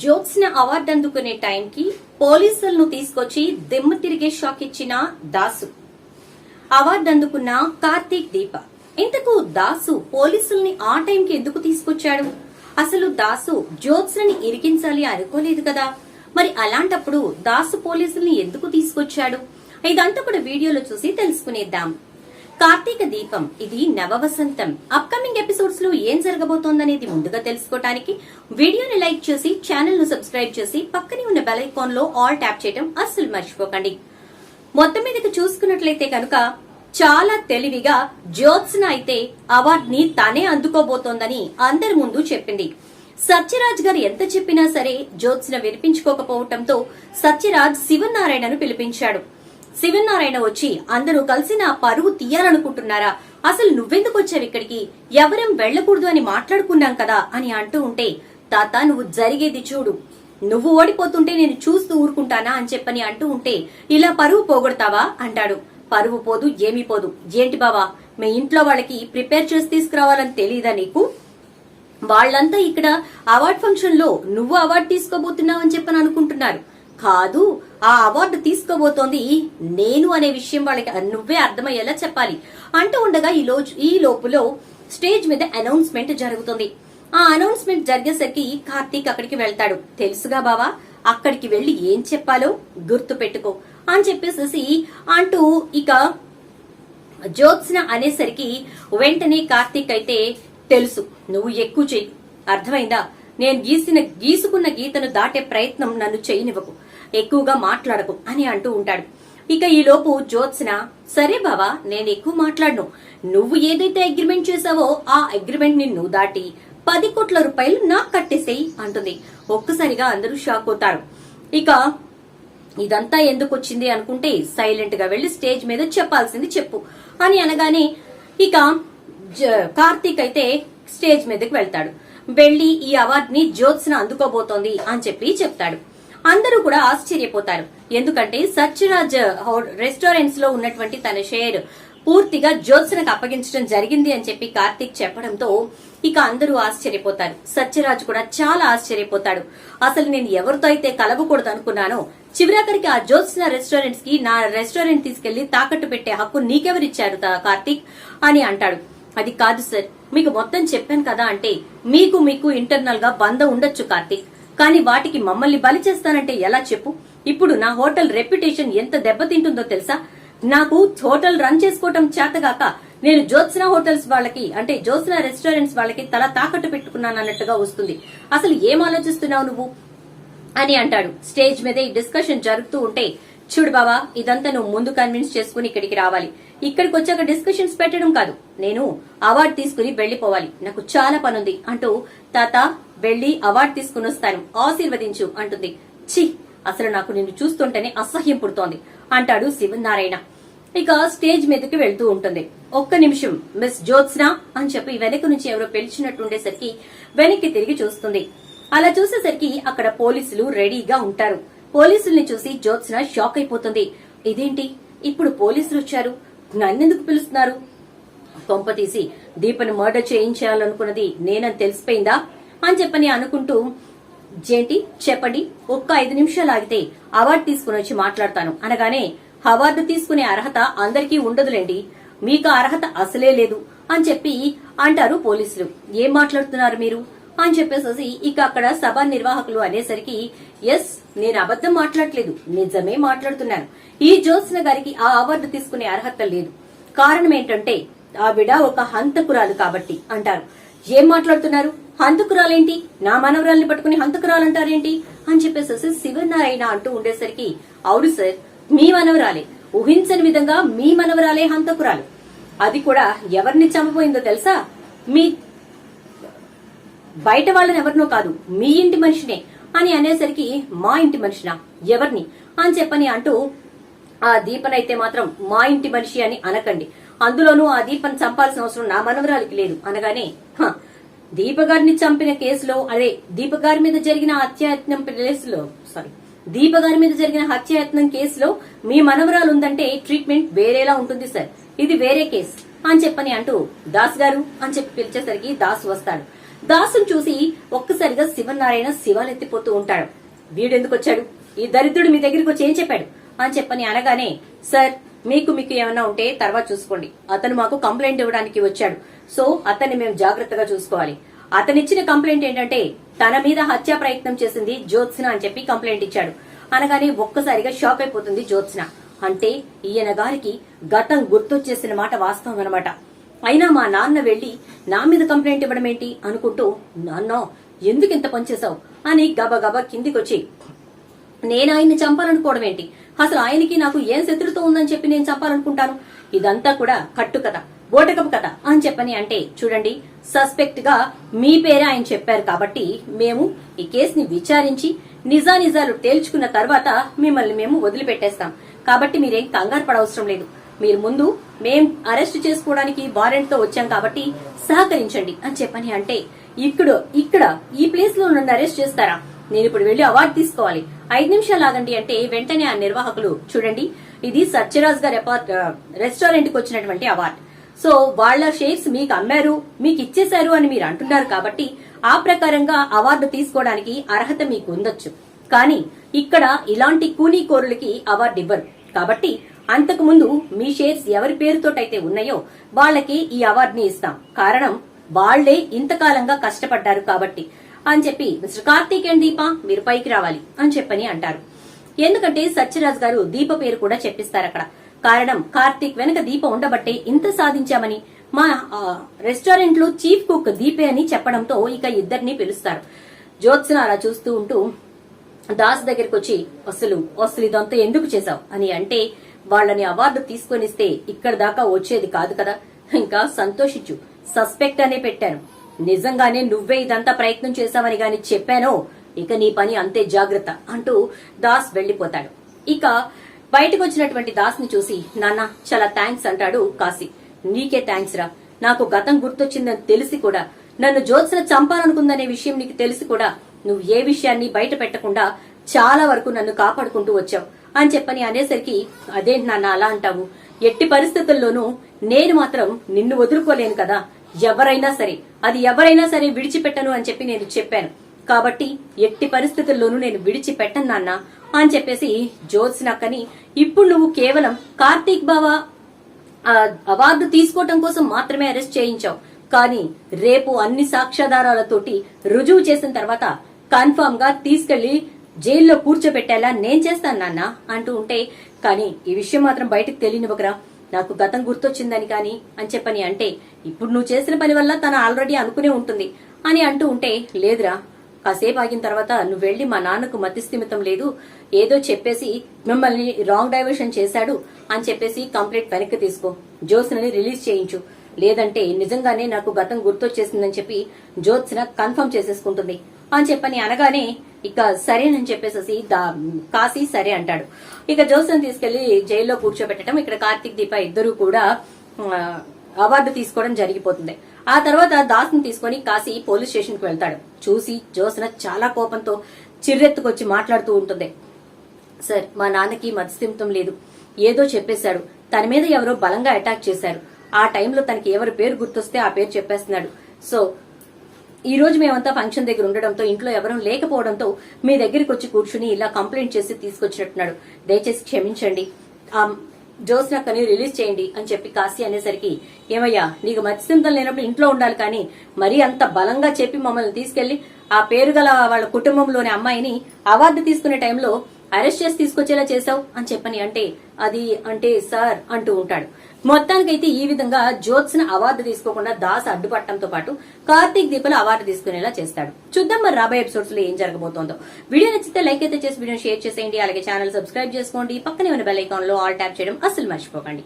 Jyotsna award అందుకునే టైంకి పోలీసులను తీసుకొచ్చి దిమ్మ తిరిగే షాక్ ఇచ్చిన దాసు. అవార్డు అందుకున్న కార్తీక్ దీప. ఇంతకు దాసు పోలీసుల్ని ఆ టైంకి ఎందుకు తీసుకొచ్చాడు? అసలు దాసు జ్యోత్స్నని ఇరికించాలి అనుకోలేదు కదా? మరి అలాంటప్పుడు దాసు పోలీసుల్ని ఎందుకు తీసుకొచ్చాడు? ఇదంతా కూడా వీడియోలో చూసి తెలుసుకునేద్దాం. కార్తీక దీపం ఇది నవవసంతం. అప్కమింగ్ ఎపిసోడ్స్లో ఏం జరగబోతోందనేది ముందుగా తెలుసుకోవడానికి వీడియోని లైక్ చేసి ఛానల్ను సబ్స్క్రైబ్ చేసి పక్కనే ఉన్న బెల్ ఐకాన్లో ఆల్ ట్యాప్ చేయడం అస్సలు మర్చిపోకండి. మొత్తం మీదకి చూసుకున్నట్లయితే కనుక చాలా తెలివిగా జ్యోత్స్న అయితే అవార్డుని తనే అందుకోబోతోందని అందరి ముందు చెప్పింది. సత్యరాజ్ గారు ఎంత చెప్పినా సరే జ్యోత్స్న వినిపించుకోకపోవటంతో సత్యరాజ్ శివనారాయణను పిలిపించాడు. శివనారాయణ వచ్చి అందరూ కలిసి నా పరువు తీయాలనుకుంటున్నారా? అసలు నువ్వెందుకు వచ్చావు ఇక్కడికి? ఎవరం వెళ్ళకూడదు అని మాట్లాడుకున్నాం కదా అని అంటూ ఉంటే తాత నువ్వు జరిగేది చూడు. నువ్వు ఓడిపోతుంటే నేను చూస్తూ ఊరుకుంటానా అని చెప్పని అంటూ ఉంటే ఇలా పరువు పోగొడతావా? అంటాడు. పరువు పోదు ఏమీ పోదు. ఏంటి బావా? మీ ఇంట్లో వాళ్ళకి ప్రిపేర్ చేసి తీసుకురావాలని తెలియదా నీకు? వాళ్ళంతా ఇక్కడ అవార్డ్ ఫంక్షన్లో నువ్వు అవార్డు తీసుకోబోతున్నావు అని చెప్పని అనుకుంటున్నారు. కాదు ఆ అవార్డు తీసుకోబోతోంది నేను అనే విషయం వాళ్ళకి నువ్వే అర్థమయ్యేలా చెప్పాలి. అంటూ ఉండగా ఈ లో ఈ లోపులో స్టేజ్ మీద అనౌన్స్మెంట్ జరుగుతుంది. ఆ అనౌన్స్మెంట్ జరిగేసరికి కార్తీక్ అక్కడికి వెళ్తాడు. తెలుసుగా బావా అక్కడికి వెళ్ళి ఏం చెప్పాలో గుర్తు పెట్టుకో అని చెప్పేసేసి అంటూ ఇక జ్యోత్స్న అనేసరికి వెంటనే కార్తీక్ అయితే తెలుసు నువ్వు ఎక్కువ చెయ్యి అర్థమైందా? నేను గీసిన గీసుకున్న గీతను దాటే ప్రయత్నం నన్ను చేయనివ్వకు. ఎక్కువగా మాట్లాడకు అని అంటూ ఉంటాడు. ఇక ఈలోపు జ్యోత్స్న సరే బావా నేను ఎక్కువ మాట్లాడను. నువ్వు ఏదైతే అగ్రిమెంట్ చేసావో ఆ అగ్రిమెంట్ని నువ్వు దాటి పది కోట్ల రూపాయలు నాకు కట్టేసేయి అంటుంది. ఒక్కసారిగా అందరూ షాక్ అవుతారు. ఇక ఇదంతా ఎందుకు వచ్చింది అనుకుంటే సైలెంట్గా వెళ్ళి స్టేజ్ మీద చెప్పాల్సింది చెప్పు అని అనగానే ఇక జ- కార్తీక్ అయితే స్టేజ్ మీదకి వెళ్తాడు. వెళ్ళి ఈ అవార్డ్ని జ్యోత్స్న అందుకోబోతోంది అని చెప్పి చెప్తాడు. అందరూ కూడా ఆశ్చర్యపోతారు. ఎందుకంటే సత్యరాజ్ రెస్టారెంట్స్లో ఉన్నటువంటి తన షేర్ పూర్తిగా జ్యోత్సనకు అప్పగించడం జరిగింది అని చెప్పి కార్తీక్ చెప్పడంతో ఇక అందరూ ఆశ్చర్యపోతారు. సత్యరాజ్ కూడా చాలా ఆశ్చర్యపోతాడు. అసలు నేను ఎవరితో అయితే కలవకూడదు అనుకున్నానో చివరాఖరికి ఆ జ్యోత్స్న రెస్టారెంట్స్కి నా రెస్టారెంట్ తీసుకెళ్ళి తాకట్టు పెట్టే హక్కు నీకెవరిచ్చారు కార్తీక్? అని అంటాడు. అది కాదు సార్ మీకు మొత్తం చెప్పాను కదా అంటే మీకు మీకు ఇంటర్నల్గా బంధం ఉండొచ్చు కార్తీక్. కానీ వాటికి మమ్మల్ని బలి చేస్తానంటే ఎలా చెప్పు? ఇప్పుడు నా హోటల్ రెప్యుటేషన్ ఎంత దెబ్బతింటుందో తెలుసా? నాకు హోటల్ రన్ చేసుకోవటం చేతగాక నేను జ్యోత్స్న హోటల్స్ వాళ్ళకి అంటే జ్యోత్స్న రెస్టారెంట్స్ వాళ్ళకి తల తాకట్టు పెట్టుకున్నాను అన్నట్టుగా వస్తుంది. అసలు ఏం ఆలోచిస్తున్నావు నువ్వు? అని అంటాడు. స్టేజ్ మీద ఈ డిస్కషన్ జరుగుతూ ఉంటే చూడు బావా ఇదంతా నువ్వు ముందు కన్విన్స్ చేసుకుని ఇక్కడికి రావాలి. ఇక్కడికి వచ్చాక డిస్కషన్స్ పెట్టడం కాదు. నేను అవార్డు తీసుకుని వెళ్ళిపోవాలి నాకు చాలా పనుంది. అంటూ తాత వెళ్ళి అవార్డు తీసుకుని వస్తాను. ఆశీర్వదించు అంటుంది. ఛీ అసలు నాకు నిన్ను చూస్తుంటేనే అసహ్యం పుడుతోంది అంటాడు శివనారాయణ. ఇక స్టేజ్ మీదకి వెళ్తూ ఉంటుంది. ఒక్క నిమిషం మిస్ జ్యోత్స్న అని చెప్పి వెనక నుంచి ఎవరో పిలిచినట్టుండేసరికి వెనక్కి తిరిగి చూస్తుంది. అలా చూసేసరికి అక్కడ పోలీసులు రెడీగా ఉంటారు. పోలీసుల్ని చూసి జ్యోత్స్న షాక్ అయిపోతుంది. ఇదేంటి? ఇప్పుడు పోలీసులు వచ్చారు. నన్నెందుకు పిలుస్తున్నారు? కొంప తీసి దీపను మర్డర్ చేయించాలనుకున్నది నేనని తెలిసిపోయిందా? అని చెప్పని అనుకుంటూ జేంటి చెప్పండి ఒక్క ఐదు నిమిషాలు ఆగితే అవార్డు తీసుకుని వచ్చి మాట్లాడతాను. అనగానే అవార్డు తీసుకునే అర్హత అందరికీ ఉండదులేండి. మీకు అర్హత అసలే లేదు. అని చెప్పి అంటారు పోలీసులు. ఏం మాట్లాడుతున్నారు మీరు? అని చెప్పేసి ఇక అక్కడ సభ నిర్వాహకులు అనేసరికి ఎస్ నేను అబద్ధం మాట్లాడలేదు నిజమే మాట్లాడుతున్నాను. ఈ జ్యోత్స్న గారికి ఆ అవార్డు తీసుకునే అర్హత లేదు. కారణం ఏంటంటే ఆవిడ ఒక హంతకురాలు కాబట్టి అంటారు. ఏం మాట్లాడుతున్నారు? హంతకురాలేంటి? నా మనవరాల్ని పట్టుకుని హంతకురాలంటారేంటి? అని చెప్పేసి శివనారాయణ అంటూ ఉండేసరికి అవును సార్ మీ మనవరాలే. ఊహించని విధంగా మీ మనవరాలే హంతకురాలు. అది కూడా ఎవరిని చంపబోయిందో తెలుసా? మీ బయట వాళ్ళని ఎవరినో కాదు మీ ఇంటి మనిషినే అని అనేసరికి మా ఇంటి మనిషినా? ఎవరిని? అని చెప్పని అంటూ ఆ దీపనైతే మాత్రం మా ఇంటి మనిషి అని అనకండి. అందులోనూ ఆ దీపం చంపాల్సిన అవసరం నా మనవరాలికి లేదు అనగానే దీపగారిని చంపిన కేసులో అదే దీపగారి మీద జరిగిన హత్యాయత్నం కేసులో సారీ దీపగారి మీద జరిగిన హత్యాయత్నం కేసులో మీ మనవరాలు ఉందంటే ట్రీట్మెంట్ వేరేలా ఉంటుంది సార్. ఇది వేరే కేసు అని చెప్పని అంటూ దాస్ గారు అని చెప్పి పిలిచేసరికి దాస్ వస్తాడు. దాసును చూసి ఒక్కసారిగా శివనారాయణ శివాలెత్తిపోతూ ఉంటాడు. వీడెందుకు వచ్చాడు ఈ దరిద్రుడు మీ దగ్గరికి వచ్చి ఏం చెప్పాడు? అని చెప్పని అనగానే సార్ మీకు మీకు ఏమైనా ఉంటే తర్వాత చూసుకోండి. అతను మాకు కంప్లైంట్ ఇవ్వడానికి వచ్చాడు. సో అతన్ని మేము జాగ్రత్తగా చూసుకోవాలి. అతనిచ్చిన కంప్లైంట్ ఏంటంటే తన మీద హత్యా ప్రయత్నం చేసింది జ్యోత్స్న అని చెప్పి కంప్లైంట్ ఇచ్చాడు. అనగానే ఒక్కసారిగా షాక్ అయిపోతుంది జ్యోత్స్న. అంటే ఈయన గారికి గతం గుర్తొచ్చేసిన మాట వాస్తవం అనమాట అయినా మా నాన్న వెళ్ళి నా మీద కంప్లైంట్ ఇవ్వడం ఏంటి? అనుకుంటూ నాన్న ఎందుకు ఇంత పనిచేశావు అని గబగబా కిందికొచ్చి నేను ఆయన్ని చంపాలనుకోవడం ఏంటి? అసలు ఆయనకి నాకు ఏం శత్రుతో ఉందని చెప్పి నేను చంపాలనుకుంటాను? ఇదంతా కూడా కట్టు కథ బోటకపు కథ అని చెప్పని అంటే చూడండి సస్పెక్ట్గా మీ పేరే ఆయన చెప్పారు కాబట్టి మేము ఈ కేసుని విచారించి నిజానిజాలు తేల్చుకున్న తర్వాత మిమ్మల్ని మేము వదిలిపెట్టేస్తాం. కాబట్టి మీరేం కంగారు పడవసరం లేదు. మీరు ముందు మేం అరెస్ట్ చేసుకోవడానికి వారెంట్తో వచ్చాం కాబట్టి సహకరించండి అని చెప్పని అంటే ఇక్కడ ఇక్కడ ఈ ప్లేస్లో నన్ను అరెస్ట్ చేస్తారా? నేను ఇప్పుడు వెళ్ళి అవార్డు తీసుకోవాలి. ఐదు నిమిషాలు ఆగండి అంటే వెంటనే ఆ నిర్వాహకులు చూడండి ఇది సత్యరాజ్ గారి రెస్టారెంట్కి వచ్చినటువంటి అవార్డు. సో వాళ్ళ షేర్స్ మీకు అమ్మారు మీకు ఇచ్చేశారు అని మీరు అంటున్నారు కాబట్టి ఆ ప్రకారంగా అవార్డు తీసుకోవడానికి అర్హత మీకు ఉండొచ్చు. కానీ ఇక్కడ ఇలాంటి కూలీకోరులకి అవార్డు ఇవ్వరు. కాబట్టి అంతకు ముందు మీ షేర్స్ ఎవరి పేరుతోటైతే ఉన్నాయో వాళ్ళకి ఈ అవార్డుని ఇస్తాం. కారణం వాళ్ళే ఇంతకాలంగా కష్టపడ్డారు కాబట్టి. అని చెప్పి మిస్టర్ కార్తీక్ అండ్ దీప? మీరు పైకి రావాలి అని చెప్పని అంటారు. ఎందుకంటే సత్యరాజ్ గారు దీప పేరు కూడా చెప్పిస్తారు అక్కడ. కారణం కార్తీక్ వెనక దీప ఉండబట్టే ఇంత సాధించామని మా రెస్టారెంట్లో చీఫ్ కుక్ దీపే అని చెప్పడంతో ఇక ఇద్దరిని పిలుస్తారు. జ్యోత్స్న అలా చూస్తూ ఉంటూ దాస్ దగ్గరికి వచ్చి అసలు అసలు ఇదంతా ఎందుకు చేశావు? అని అంటే వాళ్ళని అవార్డు తీసుకొనిస్తే ఇక్కడ దాకా వచ్చేది కాదు కదా. ఇంకా సంతోషించు. సస్పెక్ట్ అనే పెట్టాను. నిజంగానే నువ్వే ఇదంతా ప్రయత్నం చేశావని గాని చెప్పానో? ఇక నీ పని అంతే జాగ్రత్త అంటూ దాస్ వెళ్ళిపోతాడు ఇక బయటకు వచ్చినటువంటి దాస్ని చూసి నాన్న చాలా థ్యాంక్స్ అంటాడు కాశీ. నీకే థ్యాంక్స్ రా. నాకు గతం గుర్తొచ్చిందని తెలిసి కూడా నన్ను జ్యోత్సన చంపాలనుకుందనే విషయం నీకు తెలిసి కూడా నువ్వు ఏ విషయాన్ని బయట పెట్టకుండా చాలా వరకు నన్ను కాపాడుకుంటూ వచ్చావు. అని చెప్పని అనేసరికి అదేంటి నాన్న అలా అంటావు? ఎట్టి పరిస్థితుల్లోనూ నేను మాత్రం నిన్ను వదులుకోలేను కదా. ఎవరైనా సరే అది ఎవరైనా సరే విడిచిపెట్టను అని చెప్పి నేను చెప్పాను. కాబట్టి ఎట్టి పరిస్థితుల్లోనూ నేను విడిచిపెట్టను నాన్న అని చెప్పేసి జ్యోత్స్నక్కని ఇప్పుడు నువ్వు కేవలం కార్తీక్ బాబా అవార్డు తీసుకోవటం కోసం మాత్రమే అరెస్ట్ చేయించావు. కానీ రేపు అన్ని సాక్ష్యాధారాలతోటి రుజువు చేసిన తర్వాత కన్ఫామ్గా తీసుకెళ్ళి జైల్లో కూర్చోబెట్టేలా నేను చేస్తాను నాన్న అంటూ ఉంటే కానీ ఈ విషయం మాత్రం బయటకు తెలియనివ్వకరా. నాకు గతం గుర్తొచ్చిందని కానీ అని చెప్పని అంటే ఇప్పుడు నువ్వు చేసిన పని వల్ల తను ఆల్రెడీ అనుకునే ఉంటుంది అని అంటూ ఉంటే లేదురా. కాసేపు ఆగిన తర్వాత నువ్వు వెళ్ళి మా నాన్నకు మతిస్థిమితం లేదు ఏదో చెప్పేసి మిమ్మల్ని రాంగ్ డైవర్షన్ చేశాడు అని చెప్పేసి కంప్లైంట్ వెనక్కి తీసుకో. జ్యోత్స్నని రిలీజ్ చేయించు. లేదంటే నిజంగానే నాకు గతం గుర్తొచ్చేసిందని చెప్పి జ్యోత్స్న కన్ఫర్మ్ చేసేసుకుంటుంది. అని చెప్పని అనగానే ఇక సరేనని చెప్పేసి దా- కాశీ సరే అంటాడు. ఇక జోసన్ తీసుకెళ్ళి జైల్లో కూర్చోబెట్టడం ఇక్కడ కార్తీక్ దీప ఇద్దరు కూడా అవార్డు తీసుకోవడం జరిగిపోతుంది. ఆ తర్వాత దాస్ని తీసుకొని కాశీ పోలీస్ స్టేషన్కు వెళ్తాడు. చూసి జోసన చాలా కోపంతో చిర్రెత్తుకొచ్చి మాట్లాడుతూ ఉంటుంది. సార్ మా నాన్నకి మతిస్థిమితం లేదు. ఏదో చెప్పేశాడు. తన మీద ఎవరో బలంగా అటాక్ చేశారు. ఆ టైంలో తనకి ఎవరి పేరు గుర్తొస్తే ఆ పేరు చెప్పేస్తున్నాడు. సో ఈ రోజు మేమంతా ఫంక్షన్ దగ్గర ఉండడంతో ఇంట్లో ఎవరూ లేకపోవడంతో మీ దగ్గరికి వచ్చి కూర్చుని ఇలా కంప్లైంట్ చేసి తీసుకొచ్చినట్టున్నాడు. దయచేసి క్షమించండి. ఆ జ్యోత్స్నక్కని రిలీజ్ చేయండి అని చెప్పి కాశీ అనేసరికి ఏమయ్యా నీకు మత్స్యంతం లేనప్పుడు ఇంట్లో ఉండాలి కానీ మరీ అంత బలంగా చెప్పి మమ్మల్ని తీసుకెళ్ళి ఆ పేరు గల వాళ్ళ కుటుంబంలోని అమ్మాయిని అవార్డు తీసుకునే టైంలో అరెస్ట్ చేసి తీసుకొచ్చేలా చేశావు అని చెప్పని అంటే అది అంటే సార్ అంటూ ఉంటాడు. మొత్తానికైతే ఈ విధంగా జ్యోత్స్న అవార్డు తీసుకోకుండా దాస్ అడ్డుపట్టడంతో పాటు కార్తీక్ దీపలు అవార్డు తీసుకునేలా చేస్తాడు. చూద్దాం మరి రాబోయే ఎపిసోడ్స్లో ఏం జరగబోతోందో. వీడియో నచ్చితే లైక్ అయితే చేసి వీడియో షేర్ చేసేయండి. అలాగే ఛానల్ సబ్స్క్రైబ్ చేసుకోండి. పక్కనే ఉన్న బెల్ ఐకాన్లో ఆల్ ట్యాప్ చేయడం అసలు మర్చిపోకండి.